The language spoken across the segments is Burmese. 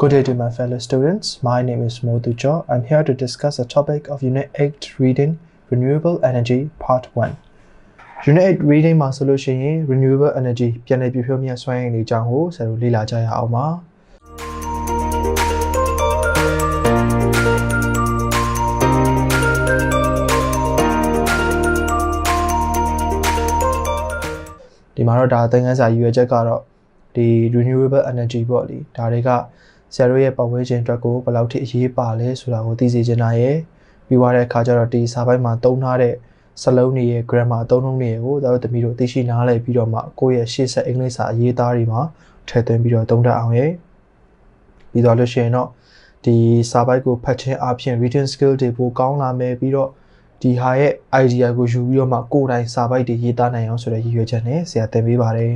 Good day to my fellow students. My name is Modu Jo. I'm here to discuss the topic of Unit 8 Reading Renewable Energy Part 1. Unit 8 Reading မှာဆိုလို့ရှိရင် Renewable Energy ပြန်လည်ပြည့်ဖြိုးမြတ်စွမ်းအင်တွေအကြောင်းကိုဆရာတို့လေ့လာကြရအောင်ပါဒီမှာတော့ဒါသင်ခန်းစာရည်ရွယ်ချက်ကတော့ဒီ renewable energy ပေါ့လေဒါတွေက ဆရာတို့ရဲ့ပတ်ဝန်းကျင်အတွက်ကိုဘယ်လောက်ထိအရေးပါလဲဆိုတာကိုသိစေချင်တာရယ်ပြီးသွားတဲ့အခါကျတော့ဒီစာပိုက်မှာသုံးထားတဲ့စလုံးတွေရဲ့ grammar အသုံးနှုန်းတွေကိုဒါတို့တမီးတို့သိရှိနားလည်ပြီးတော့မှကိုယ့်ရဲ့ရှေ့ဆက်အင်္ဂလိပ်စာအရေးသားတွေမှာထည့်သွင်းပြီးတော့သုံးတတ်အောင်ရယ်ပြီးတော့လို့ရှိရင်တော့ဒီစာပိုက်ကိုဖတ်ခြင်းအပြင် reading skill တွေပိုကောင်းလာမယ်ပြီးတော့ဒီဟာရဲ့ idea ကိုယူပြီးတော့မှကိုယ်တိုင်စာပိုက်တွေရေးသားနိုင်အောင်ဆိုတဲ့ရည်ရွယ်ချက်နဲ့ဆရာသင်ပေးပါတယ်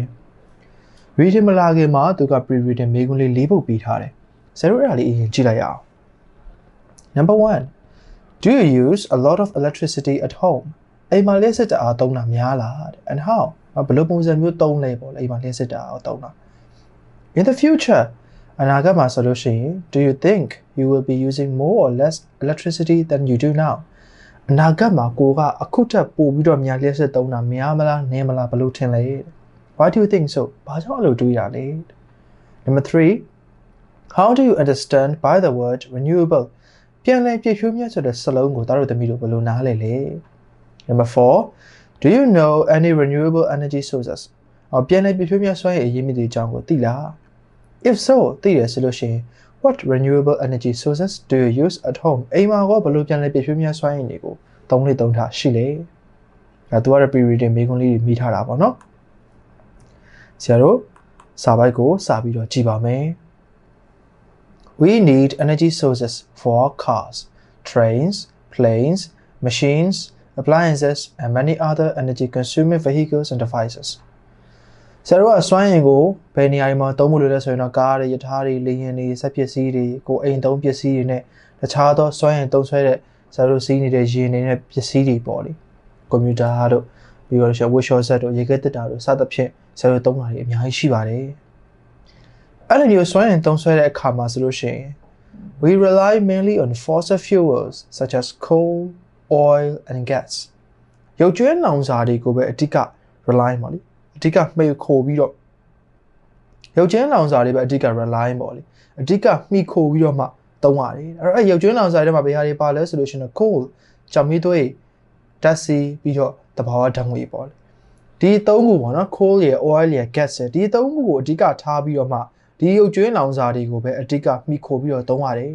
။ reading မလာခင်မှာသူက pre reading မေးခွန်းလေး၄ပုဒ်ပေးထားတယ်။ ဆရာတို့အဲ့ဒါလေးအရင်ကြည့်လိုက်ရအောင်။ Number 1 Do you use a lot of electricity at home? အိမ်မှာလျှက်စစ်တအားသုံးတာများလားတဲ့ And how? ဘယ်လိုပုံစံမျိုးသုံးလဲပေါ့လေအိမ်မှာလျှက်စစ်တအားသုံးတာ In the future အနာဂတ်မှာဆိုလို့ရှိရင် Do you think you will be using more or less electricity than you do now? အနာဂတ်မှာကိုကအခုထက်ပိုပြီးတော့များလျှက်စစ်သုံးတာများမလားနည်းမလားဘယ်လိုထင်လဲ Why do you think so ဘာကြောင့်အဲ့လိုတွေးတာလဲ Number 3 How do you understand by the word renewable ပြန်လည်ပြည့်ဖြိုးမြတ်ဆိုတဲ့စလုံးကိုသားတို့သမီးတို့ဘယ်လိုနားလဲလဲ Number 4 Do you know any renewable energy sources အော်ပြန်လည်ပြည့်ဖြိုးမြတ်စွမ်းရည်အရင်းမြစ်တွေအကြောင်းကိုသိလား If so သိတယ်ဆိုလို့ရှိရင် What renewable energy sources do you use at home အိမ်မှာကောဘယ်လိုပြန်လည်ပြည့်ဖြိုးမြတ်စွမ်းရည်တွေကိုသုံးလေးသုံးထားရှိလဲအဲသူကတော့ pre-reading မေးခွန်းလေးတွေမိထားတာပေါ့နော်ဆရာတို့စာပိုက်ကိုစာပြီးတော့ကြည့်ပါမယ် We need energy sources for cars, trains, planes, machines, appliances, and many other energy consuming vehicles and devices. ဆရာတို့ကစွမ်းအင်ကိုဘယ်နေရာမှာသုံးဖို့လိုလဲဆိုရင်တော့ကားတွေ၊ယထာတွေ၊လေယာဉ်တွေ၊စက်ပစ္စည်းတွေကိုအိမ်သုံးပစ္စည်းတွေနဲ့တခြားသောစွမ်းအင်သုံးဆွဲတဲ့ဆရာတို့စီးနေတဲ့ယာဉ်တွေနဲ့ပစ္စည်းတွေပေါ့လေ။ကွန်ပျူတာတို့ပြီးတော့ရှော့ဝက်ရှော့ဆက်တို့ရေခဲတက်တာတို့စသဖြင့်ဆရာတို့သုံးတာတွေအများကြီးရှိပါတယ်။ အဲ့လိုမျိုးစွမ်းအင်သုံးဆွဲတဲ့အခါမှာဆိုလို့ရှိရင် we rely mainly on fossil fuels such as coal, oil and gas. ရုပ်ကြွင်းလောင်စာတွေကိုပဲအဓိက rely ပါလိအဓိကမှီခိုပြီးတော့ရုပ်ကြွင်းလောင်စာတွေပဲအဓိက rely ပေါ့လေအဓိကမှီခိုပြီးတော့မှသုံးရတယ်အဲ့တော့အဲ့ရုပ်ကြွင်းလောင်စာတွေမှာဘယ်ဟာတွေပါလဲဆိုလို့ရှိရင် coal ကြောင်မီးသွေးဓာတ်ဆီပြီးတော့တဘာဝဓာတ်ငွေပေါ့လေဒီသုံးခုပေါ့နော် coal ရယ် oil ရယ် gas ရယ်ဒီသုံးခုကိုအဓိကထားပြီးတော့မှ ဒီရုပ်ကြွင်းလောင်စာတွေကိုပဲအဓိကမှီခိုပြီးတော့သုံးရတယ်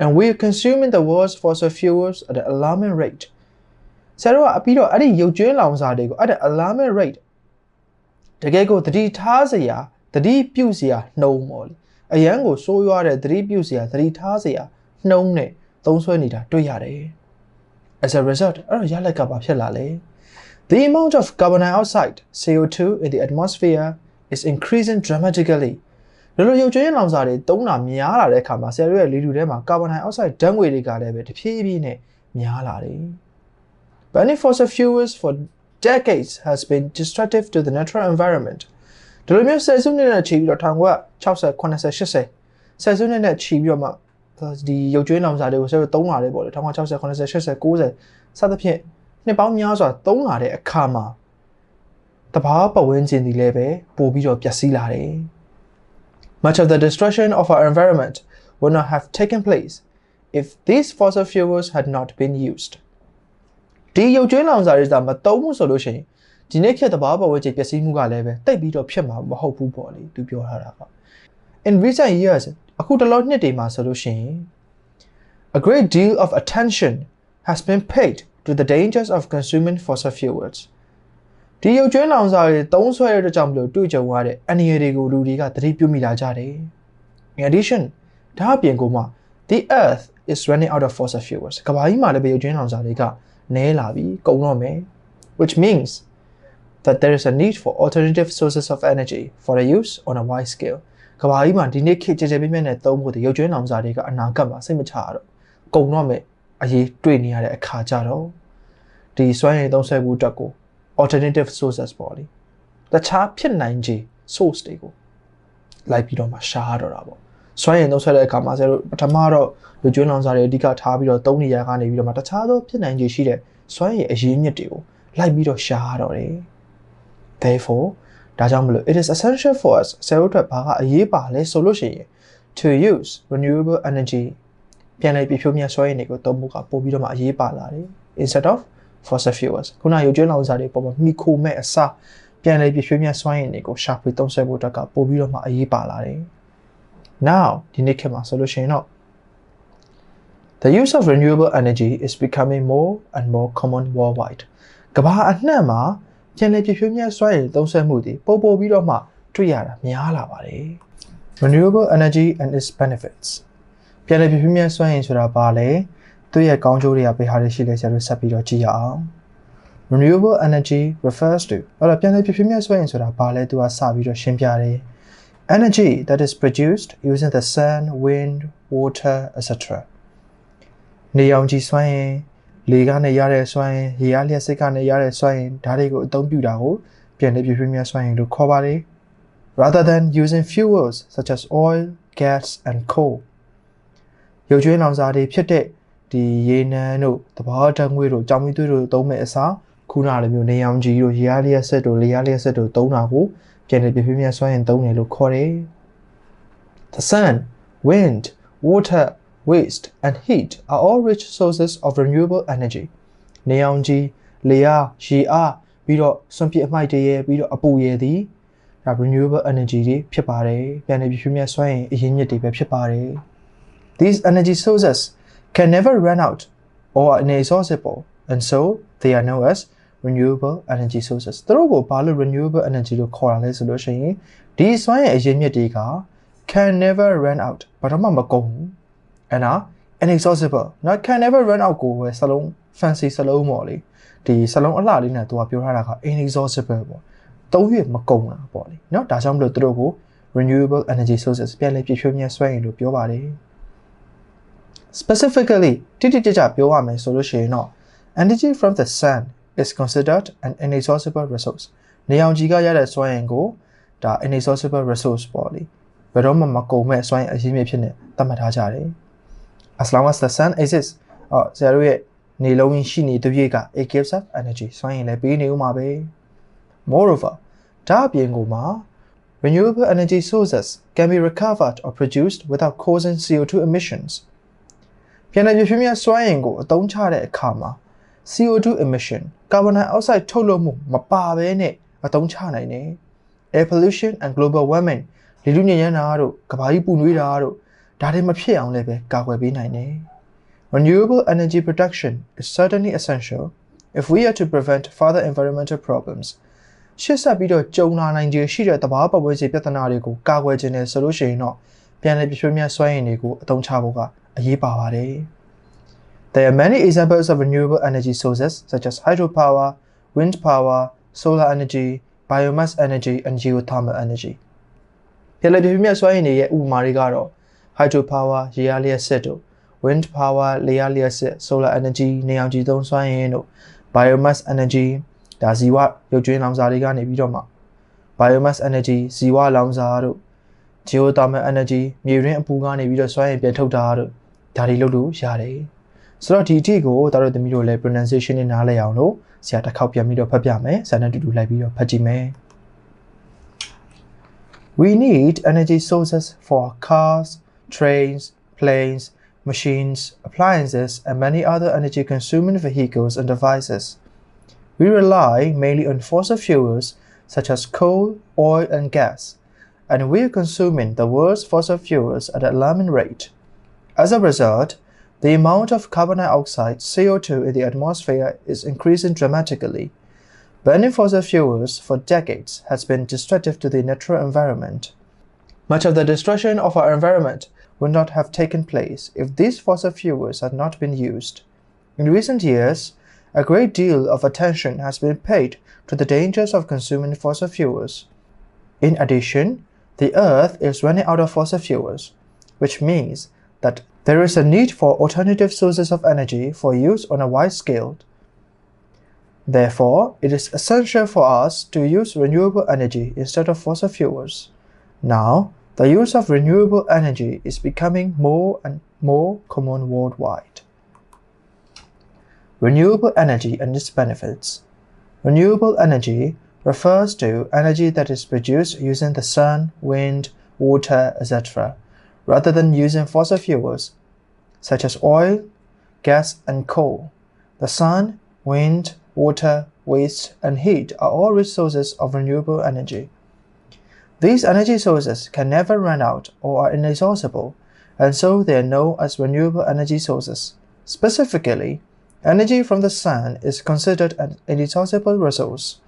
and we are consuming the world's fossil fuels at an alarming rate ဆရာတို့ကပြီးတော့အဲ့ဒီရုပ်ကြွင်းလောင်စာတွေကိုအဲ့ဒါ alarming rate တကယ်ကိုသတိထားစရာသတိပြုစရာနှုံးပေါ့လေအရန်ကိုစိုးရွားတဲ့သတိပြုစရာသတိထားစရာနှုံးနဲ့သုံးဆွဲနေတာတွေ့ရတယ် as a result အဲ့တော့ရလက်ကဘာဖြစ်လာလဲ the amount of carbon dioxide CO2 in the atmosphere is increasing dramatically လောလောရုပ်ကြွင်းလောင်စာတွေတုံးတာများလာတဲ့အခါမှာဆရာတို့ရဲ့လေထုထဲမှာကာဗွန်ဒိုင်အောက်ဆိုက်ဓာတ်ငွေတွေကလည်းပဲတဖြည်းဖြည်းနဲ့များလာတယ်။ Burning fossil fuels for decades has been destructive to the natural environment ဒီလိုမျိုးဆယ်စုနှစ်နဲ့ချီပြီးတော့1960 80 80ဆယ်စုနှစ်နဲ့ချီပြီးတော့မှဒီရုပ်ကြွင်းလောင်စာတွေကိုဆရာတို့တုံးလာတယ်ပေါ့လေ1960 80 80 90စသဖြင့်နှစ်ပေါင်းများစွာတုံးလာတဲ့အခါမှာ တဘာပတ်ဝန်းကျင်ဒီလည်းပဲပို့ပြီးတော့ပျက်စီးလာတယ် Much of the destruction of our environment would not have taken place if these fossil fuels had not been used ဒီရုပ်ကျွင်းလောင်စာတွေသာမတုံးဘူးဆိုလို့ရှိရင်ဒီနေ့ခေတ်တဘာပတ်ဝန်းကျင်ပျက်စီးမှုကလည်းပဲတိတ်ပြီးတော့ဖြစ်မှာမဟုတ်ဘူးပေါ့လေသူပြောထားတာပါ In recent years အခုတလောနှစ်တွေမှာဆိုလို့ရှိရင် a great deal of attention has been paid to the dangers of consuming fossil fuels ဒီရုပ်ကျွင်းလောင်စာတွေသုံးဆွဲရတဲ့ကြောင့်မလို့တွေ့ကြုံရတဲ့အန္တရာယ်တွေကိုလူတွေကသတိပြုမိလာကြတယ်။ In addition ဒါအပြင်ကိုမှ the earth is running out of fossil fuels ကမ္ဘာကြီးမှာလည်းပဲရုပ်ကျွင်းလောင်စာတွေကနည်းလာပြီကုန်တော့မယ် which means that there is a need for alternative sources of energy for the use on a wide scale ကမ္ဘာကြီးမှာဒီနေ့ခေတ်ကြကြပြည့်ပြည့်နဲ့သုံးဖို့ရုပ်ကျွင်းလောင်စာတွေကအနာဂတ်မှာစိတ်မချရတော့ကုန်တော့မယ်အရေးတွေ့နေရတဲ့အခါကြတော့ဒီစွမ်းရည်သုံးဆွဲမှုအတွက်ကို alternative sources ပေါ့လေတခြားဖြစ်နိုင်ခြေ source တွေကိုလိုက်ပြီးတော့မှရှားတော့တာပေါ့စွမ်းရည်သုံးဆွဲတဲ့အခါမှာဆရာတို့ပထမတော့လူကျွန်းလောင်စာတွေအဓိကထားပြီးတော့သုံးနေရကနေပြီးတော့မှတခြားသောဖြစ်နိုင်ခြေရှိတဲ့စွမ်းရည်အရင်းမြစ်တွေကိုလိုက်ပြီးတော့ရှာရတော့တယ် therefore ဒါကြောင့်မလို့ it is essential for us ဆရာတို့အတွက်ဘာကအရေးပါလဲဆိုလို့ရှိရင် to use renewable energy ပြန်လည်ပြည့်ဖြိုးမြတ်စွမ်းရည်တွေကိုသုံးဖို့ကပိုပြီးတော့မှအရေးပါလာတယ် instead of fossil fuels ခုနရုပ်ကျွန်းလောင်စာတွေပေါ်မှာမိခိုမဲ့အစားပြန်လည်ပြည့်ဖြိုးမြတ်စွမ်းရည်တွေကိုရှာဖွေသုံးစွဲဖို့အတွက်ကပိုပြီးတော့မှအရေးပါလာတယ် now ဒီနေ့ခေတ်မှာဆိုလို့ရှိရင်တော့ The use of renewable energy is becoming more and more common worldwide. ကမ္ဘာအနှံ့မှာပြန်လည်ပြည့်ဖြိုးမြတ်စွမ်းရည်သုံးစွဲမှုတွေပိုပိုပြီးတော့မှတွေ့ရတာများလာပါတယ်။ Renewable energy and its benefits ပြန်လည်ပြည့်ဖြိုးမြတ်စွမ်းရည်ဆိုတာဘာလဲ။ သူ့ရဲ့ကောင်းကျိုးတွေကဘယ်ဟာတွေရှိလဲဆရာတို့ဆက်ပြီးတော့ကြည့်ရအောင်။ Renewable energy refers to အဲ့တော့ပြန်လည်ပြည့်ဖြိုးမြတ်စွမ်းရည်ဆိုတာဘာလဲသူကစပြီးတော့ရှင်းပြတယ်။ Energy that is produced using the sun, wind, water, etc. နေရောင်ခြည်စွမ်းအင်လေကနေရတဲ့စွမ်းအင်ရေအားလျှက်စစ်ကနေရတဲ့စွမ်းအင်ဓာတ်တွေကိုအသုံးပြုတာကိုပြန်လည်ပြည့်ဖြည့်မြတ်စွမ်းအင်လို့ခေါ်ပါတယ် rather than using fuels such as oil gas and coal ရုပ်ကြွေးလောင်စာတွေဖြစ်တဲ့ ဒီရေနံတို့တဘာဓာတ်ငွေတို့ကြောင်မီသွေးတို့သုံးမဲ့အစားခုနလိုမျိုးနေရောင်ခြည်တို့ရေအားလျှက်စစ်တို့လေအားလျှက်စစ်တို့သုံးတာကိုပြန်လည်ပြည့်ဖြည့်မြတ်စွမ်းအင်သုံးတယ်လို့ခေါ်တယ် The sun wind water waste and heat are all rich sources of renewable energy နေအောင်ကြီးလေအားရေအားပြီးတော့စွန့်ပစ်အမှိုက်တွေရဲ့ပြီးတော့အပူရဲ့သည်ဒါ renewable energy တွေဖြစ်ပါတယ်ပြန်လည်ပြည့်ဖြည့်မြတ်စွမ်းအင်အရင်းမြစ်တွေပဲဖြစ်ပါတယ် these energy sources can never run out or are inexhaustible and so they are known as renewable energy sources သူတို့ကိုဘာလို့ renewable energy လို့ခေါ်တာလဲဆိုလို့ရှိရင်ဒီစွမ်းရည်အရင်းမြစ်တွေက can never run out ဘာတော့မှမကုန်ဘူး and are inexhaustible နော် can never run out ကိုပဲစလုံး fancy စလုံးပေါ့လေဒီစလုံးအလှလေးနဲ့သူကပြောထားတာက inexhaustible ပေါ့သုံးရမကုန်တာပေါ့လေနော်ဒါကြောင့်မလို့သူတို့ကို renewable energy sources ပြန်လည်ပြည့်ဖြိုးမြဲစွမ်းရည်လို့ပြောပါတယ် specifically တိတိကျကျပြောရမယ်ဆိုလို့ရှိရင်တော့ energy from the sun is considered an inexhaustible resource နေအောင်ကြီးကရတဲ့စွမ်းအင်ကိုဒါ inexhaustible resource ပေါ့လေဘယ်တော့မှမကုန်မဲ့စွမ်းအင်အရင်းမြစ်ဖြစ်နေသတ်မှတ်ထားကြတယ် as long as the sun exists အော်ဆရာတို့ရဲ့နေလုံးကြီးရှိနေတဲ့ပြည့်က it gives up energy စွမ်းရည်လည်းပေးနေဦးမှာပဲ moreover ဒါအပြင်ကိုမှာ renewable energy sources can be recovered or produced without causing CO2 emissions ပြန်လည်ပြည့်ဖြည့်မြတ်စွမ်းအင်ကိုအသုံးချတဲ့အခါမှာ CO2 emission ကာဗွန်ဒိုင်အောက်ဆိုက်ထုတ်လွှတ်မှုမပါဘဲနဲ့အသုံးချနိုင်တယ် air pollution and global warming လေထုညစ်ညမ်းတာတို့ကဘာကြီးပူနွေးတာတို့ဒါတွေမဖြစ်အောင်လည်းပဲကာကွယ်ပေးနိုင်တယ်။ Renewable energy production is certainly essential if we are to prevent further environmental problems. ရှေ့ဆက်ပြီးတော့ကြုံလာနိုင်ခြေရှိတဲ့သဘာဝပတ်ဝန်းကျင်ပြဿနာတွေကိုကာကွယ်ခြင်းနဲ့ဆိုလို့ရှိရင်တော့ ပြန်လည်ပြည့်ဖြိုးမြတ်စွမ်းရည်တွေကိုအသုံးချဖို့ကအရေးပါပါတယ်။ There are many examples of renewable energy sources such as hydropower, wind power, solar energy, biomass energy and geothermal energy. ပြန်လည်ပြည့်ဖြိုးမြတ်စွမ်းရည်တွေရဲ့ဥပမာတွေကတော့ hydropower ရေအားလျှပ်စစ်တို့ wind power လေအားလျှပ်စစ် solar energy နေအောင်ကြည်သုံးစွမ်းရည်တို့ biomass energy ဒါဇီဝရုပ်ကြွင်းလောင်စာတွေကနေပြီးတော့မှ biomass energy ဇီဝလောင်စာတို့ geothermal energy မြေရင်းအပူကနေပြီးတော့စွမ်းရည်ပြန်ထုတ်တာတို့ဒါတွေလုပ်လို့ရတယ်ဆိုတော့ဒီအထိကိုတို့တို့သမီးတို့လည်း pronunciation နဲ့နားလည်အောင်လို့ဆရာတစ်ခေါက်ပြန်ပြီးတော့ဖတ်ပြမယ်ဆရာနဲ့တူတူလိုက်ပြီးတော့ဖတ်ကြည့်မယ် We need energy sources for cars, trains, planes, machines, appliances, and many other energy consuming vehicles and devices. We rely mainly on fossil fuels such as coal, oil, and gas, and we are consuming the world's fossil fuels at an alarming rate. As a result, the amount of carbon dioxide CO2 in the atmosphere is increasing dramatically. Burning fossil fuels for decades has been destructive to the natural environment. Much of the destruction of our environment would not have taken place if these fossil fuels had not been used. In recent years, a great deal of attention has been paid to the dangers of consuming fossil fuels. In addition, the Earth is running out of fossil fuels, which means that there is a need for alternative sources of energy for use on a wide scale. Therefore, it is essential for us to use renewable energy instead of fossil fuels. Now, The use of renewable energy is becoming more and more common worldwide. Renewable energy and its benefits. Renewable energy refers to energy that is produced using the sun, wind, water, etc., rather than using fossil fuels such as oil, gas, and coal. The sun, wind, water, waste, and heat are all resources of renewable energy. These energy sources can never run out or are inexhaustible, and so they are known as renewable energy sources. Specifically, Energy from the sun is considered an inexhaustible resource.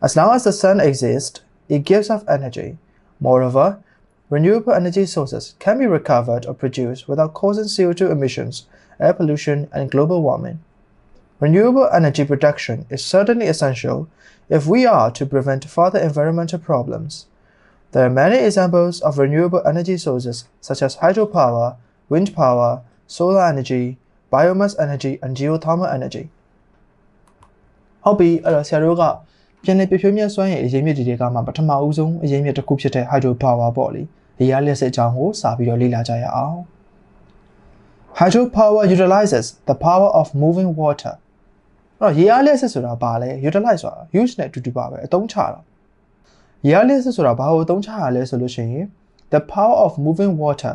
As long as the sun exists, it gives off energy. Moreover, renewable energy sources can be recovered or produced without causing CO2 emissions, air pollution, and global warming. Renewable energy production is certainly essential if we are to prevent further environmental problems. There are many examples of renewable energy sources such as hydropower, wind power, solar energy, biomass energy, and geothermal energy. 好比阿拉下六个。 ပြန်လည်ပြဖြိုးမြတ်စွမ်းရည်အရင်မြစ်တွေကမှပထမဦးဆုံးအရင်မြစ်တစ်ခုဖြစ်တဲ့ hydro power ပေါ့လေရေအားလျှက်စစ်အကြောင်းကိုစာပြီးတော့လေ့လာကြရအောင် Hydro power utilizes the power of moving water အဲ့တော့ရေအားလျှက်စစ်ဆိုတာဘာလဲ utilize ဆိုတာ use နဲ့အတူတူပါပဲအသုံးချတာရေအားလျှက်စစ်ဆိုတာဘာကိုအသုံးချရလဲဆိုလို့ရှိရင် the power of moving water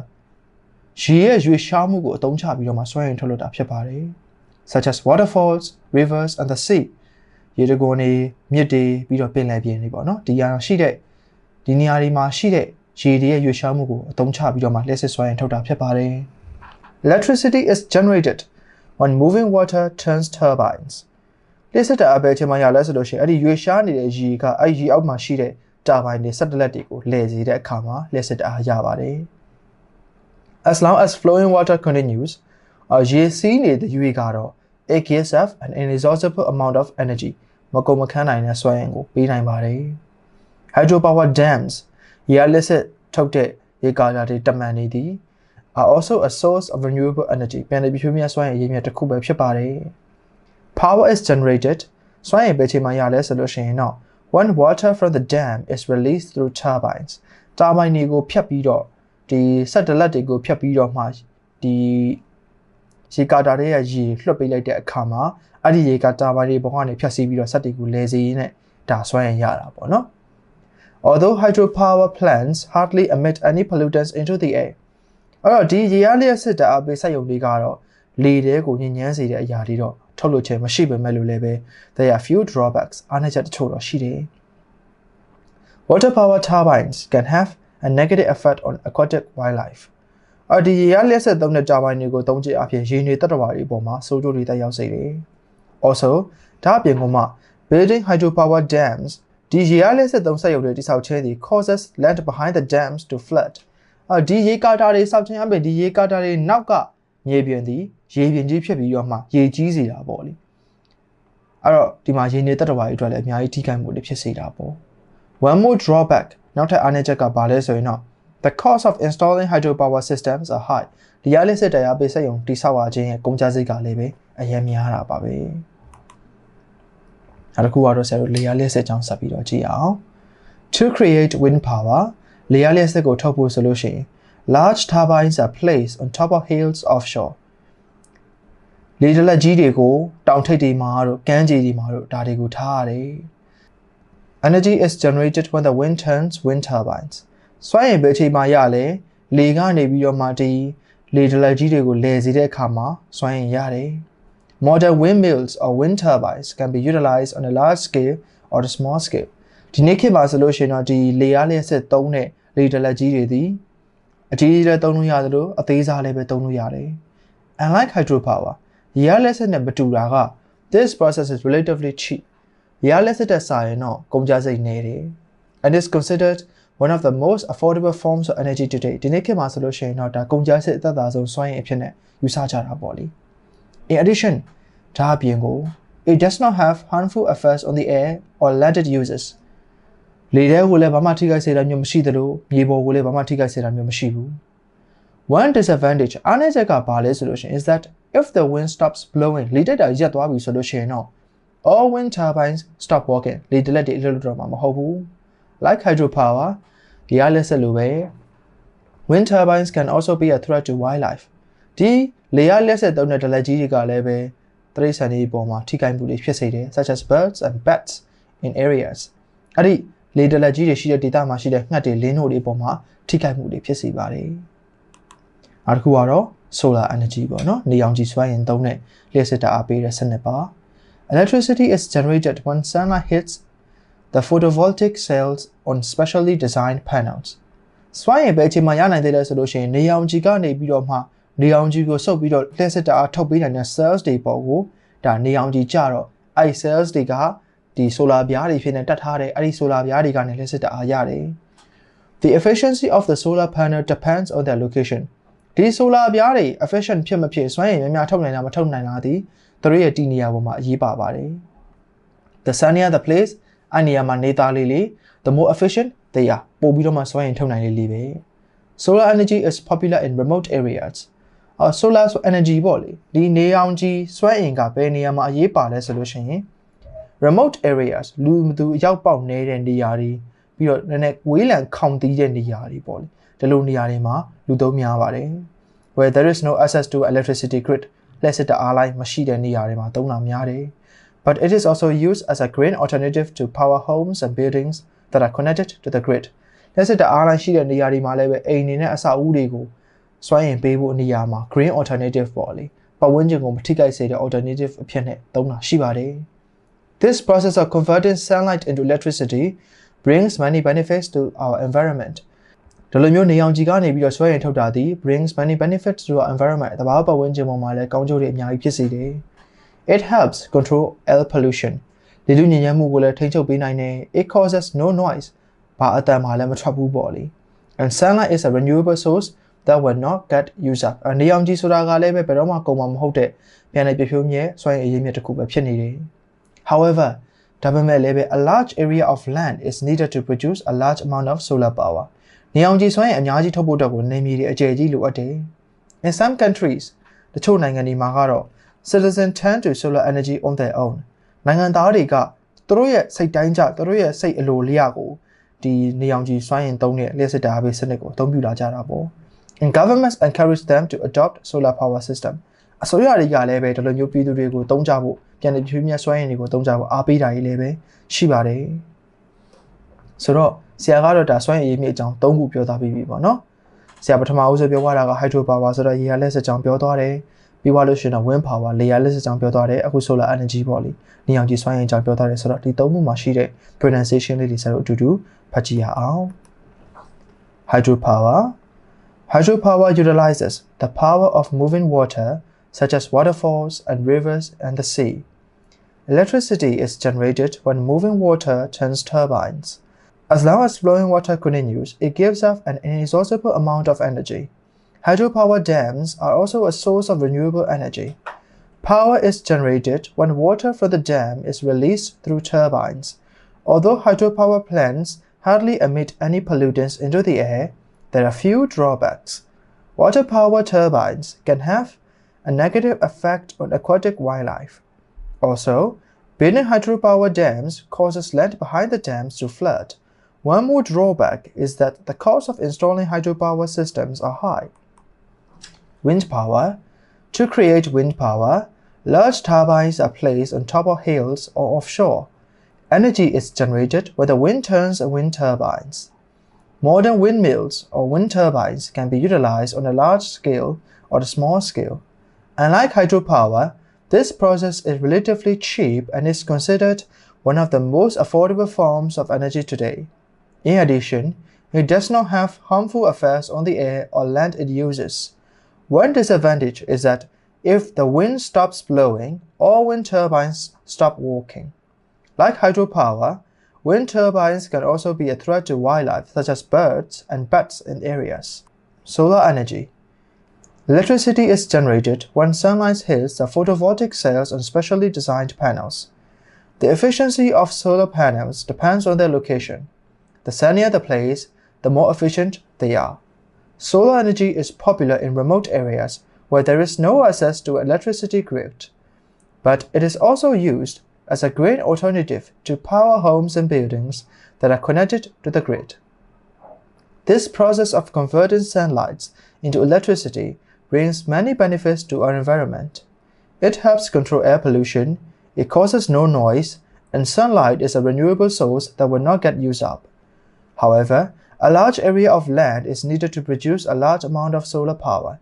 ရေရဲ့ရွေရှားမှုကိုအသုံးချပြီးတော့မှစွမ်းအင်ထုတ်လုပ်တာဖြစ်ပါတယ် such as waterfalls rivers and the sea ရေတံခွန်တွေမြစ်တွေပြီးတော့ပင်လယ်ပြင်တွေပေါ့နော်ဒီနေရာရှိတဲ့ဒီနေရာတွေမှာရှိတဲ့ရေတွေရဲ့ရွေရှားမှုကိုအသုံးချပြီးတော့မှလျှက်စစ်စွမ်းအင်ထုတ်တာဖြစ်ပါတယ် Electricity is generated when moving water turns turbines လျှက်စစ်တာအပဲချိန်မှာရလဲဆိုလို့ရှိရင်အဲ့ဒီရွေရှားနေတဲ့ရေကအဲ့ဒီရေအောက်မှာရှိတဲ့တာဘိုင်တွေဆက်တလက်တွေကိုလှည့်စေတဲ့အခါမှာလျှက်စစ်တာရပါတယ် as long as flowing water continues ရေစီးနေတဲ့ရွေကတော့ it gives off an inexhaustible amount of energy မကုန်မခန်းနိုင်တဲ့စွမ်းအင်ကိုပေးနိုင်ပါတယ် hydropower dams ရေအားလက်စစ်ထုတ်တဲ့ရေကာတာတွေတမန်နေသည် are also a source of renewable energy ပြန်လည်ပြည့်ဖြိုးမြတ်စွမ်းအင်ရင်းမြစ်တစ်ခုပဲဖြစ်ပါတယ် power is generated စွမ်းအင်ပဲချိန်မှရလဲဆိုလို့ရှိရင်တော့ when water from the dam is released through turbines တာဘိုင်တွေကိုဖြတ်ပြီးတော့ဒီဆက်တလက်တွေကိုဖြတ်ပြီးတော့မှဒီ ရေကာတာတွေရဲ့ရေလွှတ်ပေးလိုက်တဲ့အခါမှာအဲ့ဒီရေကာတာပိုင်းတွေဘဝကနေဖြတ်စီးပြီးတော့ဆက်တွေကိုလဲစေရင်းနဲ့ဒါဆွဲရင်ရတာပေါ့နော် Although hydropower plants hardly emit any pollutants into the air အဲ့တော့ဒီရေအားလျက်စစ်တအားပေးစက်ရုံတွေကတော့လေထဲကိုညဉ့်ညမ်းစေတဲ့အရာတွေတော့ထုတ်လို့ခြင်းမရှိပေမဲ့လို့လည်းပဲ there are few drawbacks အားနည်းချက်တချို့တော့ရှိတယ် Water power turbines can have a negative effect on aquatic wildlife အ ဒီရေရလျှက်ဆက်သုံးတဲ့တာဘိုင်တွေကိုသုံးကြည့်အဖြစ်ရေနေတတ္တဝါတွေအပေါ်မှာဆိုးကျိုးတွေတက်ရောက်စေတယ်။ Also ဒါအပြင်ကမှ building hydropower dams ဒီရေရလျှက်ဆက်သုံးစက်ရုံတွေတိစောက်ခြင်းသည် causes land behind the dams to flood အဒီရေကာတာတွေစောက်ခြင်းအပြင်ဒီရေကာတာတွေနောက်ကမြေပြင်သည်ရေပြင်ကြီးဖြစ်ပြီးတော့မှရေကြီးစေတာပေါ့လေ။အဲ့တော့ဒီမှာရေနေတတ္တဝါတွေအတွက်လည်းအများကြီးထိခိုက်မှုတွေဖြစ်စေတာပေါ့။ One more drawback နောက်ထပ်အားနည်းချက်ကဘာလဲဆိုရင်တော့ the cost of installing hydropower systems are high ဒီရလက်စစ်တရားပေးစက်ရုံတိဆောက်ရခြင်းရဲ့ကုန်ကျစရိတ်ကလည်းပဲအရင်များတာပါပဲနောက်တစ်ခုကတော့ဆရာတို့လေယာလက်စစ်ကြောင်းဆက်ပြီးတော့ကြည့်အောင် to create wind power လေယာလက်စစ်ကိုထုတ်ဖို့ဆိုလို့ရှိရင် large turbines are placed on top of hills offshore လေဒလက်ကြီးတွေကိုတောင်ထိပ်တွေမှာတို့ကမ်းခြေတွေမှာတို့ဒါတွေကိုထားရတယ် Energy is generated when the wind turns wind turbines. စွမ်းရည်ပဲအချိန်မှာရလဲလေကနေပြီးတော့မှဒီလေဒလက်ကြီးတွေကိုလဲစေတဲ့အခါမှာစွမ်းရည်ရတယ်။ Modern windmills or wind turbines can be utilized on a large scale or a small scale. ဒီနေ့ခေတ်မှာဆိုလို့ရှိရင်တော့ဒီလေအားလျက်စစ်သုံးတဲ့လေဒလက်ကြီးတွေသည်အကြီးကြီးလည်းသုံးလို့ရသလိုအသေးစားလည်းပဲသုံးလို့ရတယ်။ Unlike hydropower ရေအားလျက်စစ်နဲ့မတူတာက this process is relatively cheap ရလက်စစ်တဲ့စာရင်တော့ကုန်ကြစိတ်နေတယ် and is considered one of the most affordable forms of energy today ဒီနေ့ခေတ်မှာဆိုလို့ရှိရင်တော့ဒါကုန်ကြစိတ်အသက်သာဆုံးစွမ်းရည်အဖြစ်နဲ့ယူဆကြတာပေါ့လေ in addition ဒါအပြင်ကို it does not have harmful effects on the air or landed users လေထဲကိုလည်းဘာမှထိခိုက်စေတာမျိုးမရှိသလိုမြေပေါ်ကိုလည်းဘာမှထိခိုက်စေတာမျိုးမရှိဘူး one disadvantage အားနည်းချက်ကဘာလဲဆိုလို့ရှိရင် is that if the wind stops blowing လေတက်တာရက်သွားပြီဆိုလို့ရှိရင်တော့ all wind turbines stop working လေတလက်တွေအလုပ်လုပ်တော့မှာမဟုတ်ဘူး like hydropower ဒီအားလက်ဆက်လိုပဲ Wind turbines can also be a threat to wildlife. ဒီလေယာဉ်လက်ဆက်သုံးတဲ့ဒလက်ကြီးတွေကလည်းပဲတရိတ်ဆန်တွေပေါ်မှာထိခိုက်မှုတွေဖြစ်စေတယ် such as birds and bats in areas အဲ့ဒီလေဒလက်ကြီးတွေရှိတဲ့ဒေသမှာရှိတဲ့ငှက်တွေလင်းတို့တွေပေါ်မှာထိခိုက်မှုတွေဖြစ်စေပါတယ်နောက်တစ်ခုကတော့ solar energy ပေါ့နော်နေရောင်ခြည်စွမ်းအင်သုံးတဲ့လျှက်စစ်ဓာတ်အားပေးတဲ့စနစ်ပါ electricity is generated when sunlight hits the photovoltaic cells on specially designed panels စွမ်းရည်ပဲအချိန်မှာရနိုင်သေးတယ်ဆိုလို့ရှိရင်နေရောင်ခြည်ကနေပြီးတော့မှနေရောင်ခြည်ကိုစုပ်ပြီးတော့လျှက်စစ်ဓာတ်အားထုတ်ပေးနိုင်တဲ့ cells တွေပေါ်ကိုဒါနေရောင်ခြည်ကြတော့အဲ့ cells တွေကဒီ solar ပြားတွေဖြစ်နေတတ်ထားတယ်အဲ့ဒီ solar ပြားတွေကနေလျှက်စစ်ဓာတ်အားရတယ် The efficiency of the solar panel depends on their location ဒီ solar ပြားတွေ efficient ဖြစ်မဖြစ်စွမ်းရည်များများထုတ်နိုင်တာမထုတ်နိုင်တာဒီသူတို့ရဲ့တည်နေရာပေါ်မှာအရေးပါပါတယ် The sunnier the place အဲ့နေရာမှာနေသားလေးလေး the more efficient they are ပို့ပြီးတော့မှစွမ်းရည်ထုတ်နိုင်လေးလေးပဲ Solar energy is popular in remote areas အော် solar energy ပေါ့လေဒီနေအောင်ကြီးစွမ်းအင်ကဘယ်နေရာမှာအရေးပါလဲဆိုလို့ရှိရင် remote areas လူမသူအရောက်ပေါက်နေတဲ့နေရာတွေပြီးတော့နည်းနည်းဝေးလံခေါင်တီးတဲ့နေရာတွေပေါ့လေဒီလိုနေရာတွေမှာလူသုံးများပါတယ် where there is no access to electricity grid လက်စစ်တအားလိုက်မရှိတဲ့နေရာတွေမှာသုံးတာများတယ် but it is also used as a green alternative to power homes and buildings that are connected to the grid လက်စစ်တအားလိုက်ရှိတဲ့နေရာတွေမှာလည်းပဲအိမ်နေနဲ့အဆောက်အဦတွေကိုစွမ်းအင်ပေးဖို့နေရာမှာ green alternative ပေါ့လေပတ်ဝန်းကျင်ကိုမထိခိုက်စေတဲ့ alternative အဖြစ်နဲ့သုံးတာရှိပါတယ် This process of converting sunlight into electricity brings many benefits to our environment ဒီလိုမျိုးနေအောင်ကြီးကနေပြီးတော့ဆွဲရင်ထုတ်တာသည် brings many benefits to our environment တဘာပတ်ဝန်းကျင်ပေါ်မှာလည်းကောင်းကျိုးတွေအများကြီးဖြစ်စေတယ် It helps control air pollution လေလူညဉ့်ညမ်းမှုကိုလည်းထိန်းချုပ်ပေးနိုင်တယ် It causes no noise ဘာအတန်မှလည်းမထွက်ဘူးပေါ့လေ And sunlight is a renewable source that will not get used up နေအောင်ကြီးဆိုတာကလည်းပဲဘယ်တော့မှကုန်မှာမဟုတ်တဲ့ပြန်လည်ပြဖြိုးမြဲစွမ်းရည်အရင်းမြစ်တစ်ခုပဲဖြစ်နေတယ် However ဒါပေမဲ့လည်းပဲ a large area of land is needed to produce a large amount of solar power နေအောင်ကြီးစွမ်းရည်အများကြီးထုတ်ဖို့အတွက်ကိုနေမြေတွေအကျယ်ကြီးလိုအပ်တယ် In some countries တချို့နိုင်ငံတွေမှာကတော့ citizen turn to solar energy on their own နိုင်ငံသားတွေကသူတို့ရဲ့စိတ်တိုင်းကြသူတို့ရဲ့စိတ်အလိုလျောက်ကိုဒီနေအောင်ကြီးစွမ်းရင်သုံးတဲ့လျှက်စစ်ဓာတ်ပေးစနစ်ကိုအသုံးပြုလာကြတာပေါ့ and governments encourage them to adopt solar power system အစိုးရတွေကလည်းပဲဒီလိုမျိုးပြည်သူတွေကိုသုံးကြဖို့ပြန်လည်ဖြည့်မြတ်စွမ်းရည်တွေကိုသုံးကြဖို့အားပေးတာကြီးလည်းပဲရှိပါတယ်ဆိုတော့ဆရာကတော့ဒါစွမ်းရည်အရေးမြစ်အကြောင်း၃ခုပြောသားပြီးပြီပေါ့နော်ဆရာပထမဦးဆုံးပြောသွားတာက hydro power ဆိုတော့ရေအားလက်စကြောင်ပြောသွားတယ် ပြီးသွားလို့ရှိရင်တော့ wind power လေယာလက်စကြောင်ပြောသွားတယ်အခု solar energy ပေါ့လေနေအောင်ကြည်စွမ်းရည်အကြောင်းပြောသွားတယ်ဆိုတော့ဒီ၃ခုမှာရှိတဲ့ pronunciation လေးတွေဆရာတို့အတူတူဖတ်ကြည့်ရအောင် hydro power Hydropower utilizes the power of moving water, such as waterfalls and rivers and the sea. Electricity is generated when moving water turns turbines. As long as flowing water continues, it gives off an inexhaustible amount of energy. Hydropower dams are also a source of renewable energy. Power is generated when water from the dam is released through turbines. Although hydropower plants hardly emit any pollutants into the air, there are few drawbacks. Water power turbines can have a negative effect on aquatic wildlife. Also, building hydropower dams causes land behind the dams to flood. One more drawback is that the cost of installing hydropower systems are high. Wind power. To create wind power, large turbines are placed on top of hills or offshore. Energy is generated when the wind turns and wind turbines. Modern windmills or wind turbines can be utilized on a large scale or a small scale. Unlike hydropower, this process is relatively cheap and is considered one of the most affordable forms of energy today. In addition, it does not have harmful effects on the air or land it uses. One disadvantage is that if the wind stops blowing, all wind turbines stop working. Like hydropower, Wind turbines can also be a threat to wildlife such as birds and bats in areas. Solar energy. Electricity is generated when sunlight hits the photovoltaic cells on specially designed panels. The efficiency of solar panels depends on their location. The sunnier the place, the more efficient they are. Solar energy is popular in remote areas where there is no access to electricity grid, but it is also used as a great alternative to power homes and buildings that are connected to the grid. This process of converting sunlight into electricity brings many benefits to our environment. It helps control air pollution, it causes no noise, and sunlight is a renewable source that will not get used up. However, a large area of land is needed to produce a large amount of solar power.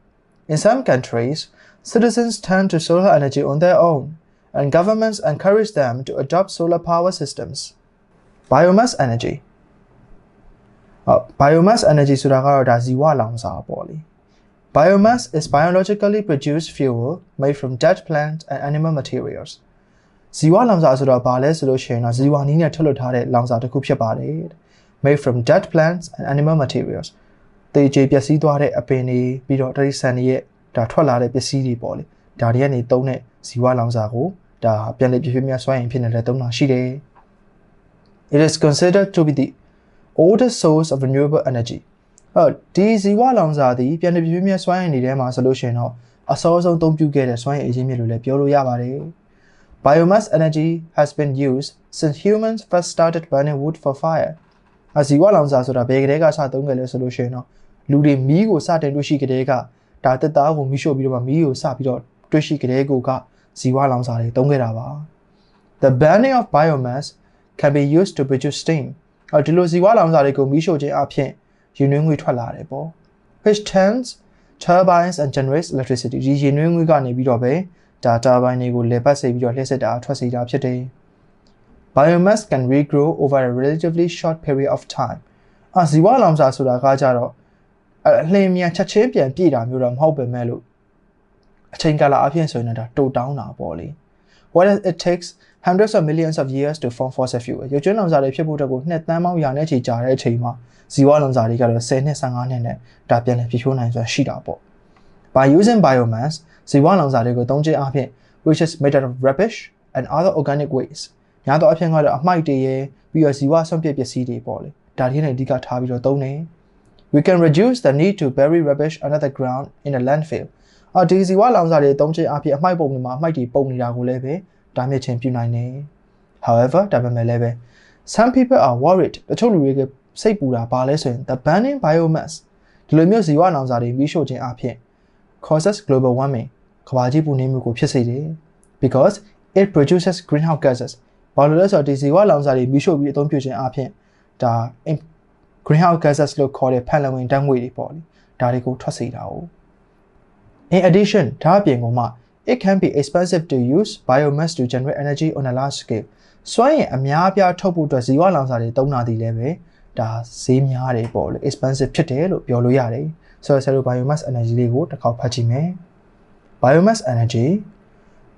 In some countries, citizens turn to solar energy on their own, and governments encourage them to adopt solar power systems. Biomass energy ဟုတ် biomass energy ဆိုတာကတော့ဒါဇီဝလောင်စာပေါ့လေ Biomass is biologically produced fuel made from dead plants and animal materials ဇီဝလောင်စာဆိုတော့ဘာလဲဆိုလို့ရှိရင်တော့ဇီဝနည်းနဲ့ထုတ်လုပ်ထားတဲ့လောင်စာတစ်ခုဖြစ်ပါတယ်တဲ့ made from dead plants and animal materials တေကျေပျက်စီးသွားတဲ့အပင်တွေပြီးတော့တိရစ္ဆာန်တွေရဲ့ဒါထွက်လာတဲ့ပစ္စည်းတွေပေါ့လေဒါတွေကနေသုံးတဲ့ဇီဝလောင်စာကိုဒါပြန်လည်ပြည့်ပြည့်မြတ်စွမ်းအင်ဖြစ်နေတဲ့သုံးတာရှိတယ် It is considered to be the oldest source of renewable energy ဟုတ်ဒီဇီဝလောင်စာသည်ပြန်လည်ပြည့်ပြည့်မြတ်စွမ်းအင်တွေထဲမှာဆိုလို့ရှိရင်တော့အစောဆုံးအသုံးပြုခဲ့တဲ့စွမ်းအင်အရင်းမြစ်လို့လည်းပြောလို့ရပါတယ် Biomass energy has been used since humans first started burning wood for fire အဇီဝလောင်စာဆိုတာဘယ်ကလေးကစသုံးခဲ့လဲဆိုလို့ရှိရင်တော့လူတွေမီးကိုစတင်တွေ့ရှိကြတဲ့ကဒါတက်သားကိုမီးရှို့ပြီးတော့မှမီးကိုစပြီးတော့တွေ့ရှိကြတဲ့ကိုကဇီဝလောင်စာတွေသုံးခဲ့တာပါ The burning of biomass can be used to produce steam အော်ဒီလိုဇီဝလောင်စာတွေကိုမီးရှို့ခြင်းအပြင်ရေနွေးငွေထွက်လာတယ်ပေါ့ which turns turbines and generates electricity ဒီရေနွေးငွေကနေပြီးတော့ပဲဒါ turbine တွေကိုလေပတ်စေပြီးတော့လျှက်စစ်တာထွက်စေတာဖြစ်တယ် biomass can regrow over a relatively short period of time အာဇီဝလောင်စာဆိုတာကကြတော့အလင်းမြန်ချက်ချင်းပြန်ပြည့်တာမျိုးတော့မဟုတ်ပဲမဲ့လို့အချိန်ကာလအပြင်ဆိုရင်တော့တိုတောင်းတာပေါ့လေ what it takes hundreds of millions of years to form fossil fuel ရုပ်ကျွန်းလောင်စာတွေဖြစ်ဖို့အတွက်ကိုနှစ်သန်းပေါင်းရာနဲ့ချီကြာတဲ့အချိန်မှာဇီဝလောင်စာတွေကတော့10နှစ်15နှစ်နဲ့ဒါပြန်လည်ပြည့်ဖြိုးနိုင်စွာရှိတာပေါ့ by using biomass ဇီဝလောင်စာတွေကိုသုံးခြင်းအပြင် which is made out of rubbish and other organic waste ညာတော့အဖြစ်ကတော့အမိုက်တွေရဲ့ပြီးတော့ဇီဝဆွန့်ပစ်ပစ္စည်းတွေပေါ့လေဒါတွေနဲ့အဓိကထားပြီးတော့သုံးတယ် we can reduce the need to bury rubbish under the ground in a landfill အော်ဒီဇီဝလောင်စာတွေသုံးခြင်းအပြင်အမိုက်ပုံတွေမှာအမိုက်တွေပုံနေတာကိုလည်းပဲတားမြစ်ခြင်းပြုနိုင်တယ် however ဒါပေမဲ့လည်းပဲ some people are worried တချို့လူတွေကစိတ်ပူတာဘာလဲဆိုရင် the burning biomass ဒီလိုမျိုးဇီဝလောင်စာတွေမီးရှို့ခြင်းအပြင် causes global warming ကမ္ဘာကြီးပူနွေးမှုကိုဖြစ်စေတယ် because it produces greenhouse gases ဘာလို့လဲဆိုတော့ဒီဇီဝလောင်စာတွေမီးရှို့ပြီးအသုံးပြုခြင်းအပြင်ဒါ greenhouse gases လို့ခေါ်တဲ့ဖန်လုံဝင်ဓာတ်ငွေတွေပေါ့လေဒါတွေကိုထွက်စေတာ哦 in addition ဒါအပြင်ကမှ it can be expensive to use biomass to generate energy on a large scale စွမ်းရည်အများအပြားထုတ်ဖို့အတွက်ဇီဝလောင်စာတွေသုံးတာဒီလည်းပဲဒါဈေးများတယ်ပေါ့လေ expensive ဖြစ်တယ်လို့ပြောလို့ရတယ်ဆိုတော့ဆရာတို့ biomass energy လေးကိုတစ်ခေါက်ဖတ်ကြည့်မယ် biomass energy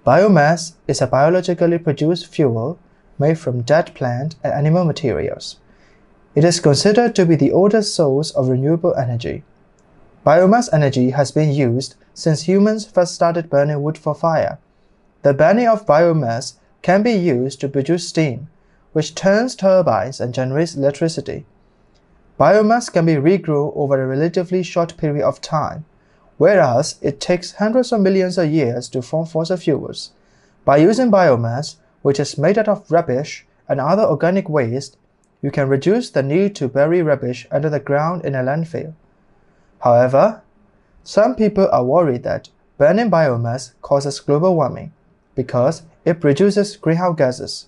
biomass is a biologically produced fuel made from dead plant and animal materials it is considered to be the oldest source of renewable energy Biomass energy has been used since humans first started burning wood for fire. The burning of biomass can be used to produce steam, which turns turbines and generates electricity. Biomass can be regrown over a relatively short period of time, whereas it takes hundreds of millions of years to form fossil fuels. By using biomass, which is made out of rubbish and other organic waste, you can reduce the need to bury rubbish under the ground in a landfill. However, some people are worried that burning biomass causes global warming because it produces greenhouse gases.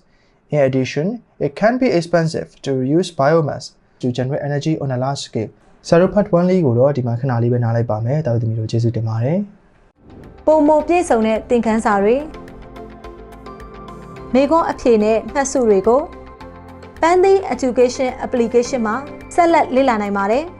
In addition, it can be expensive to use biomass to generate energy on a large scale. ဆရာတို့ဖတ်1လေးကိုတော့ဒီမှာခဏလေးပဲနားလိုက်ပါမယ်။တာဝန်သမီးတို့ကျေးဇူးတင်ပါတယ်ပုံမပြည့်စုံတဲ့သင်ခန်းစာတွေမိခွန်းအဖြေနဲ့မှတ်စုတွေကို Pandy Education Application မှာဆက်လက်လေ့လာနိုင်ပါတယ်။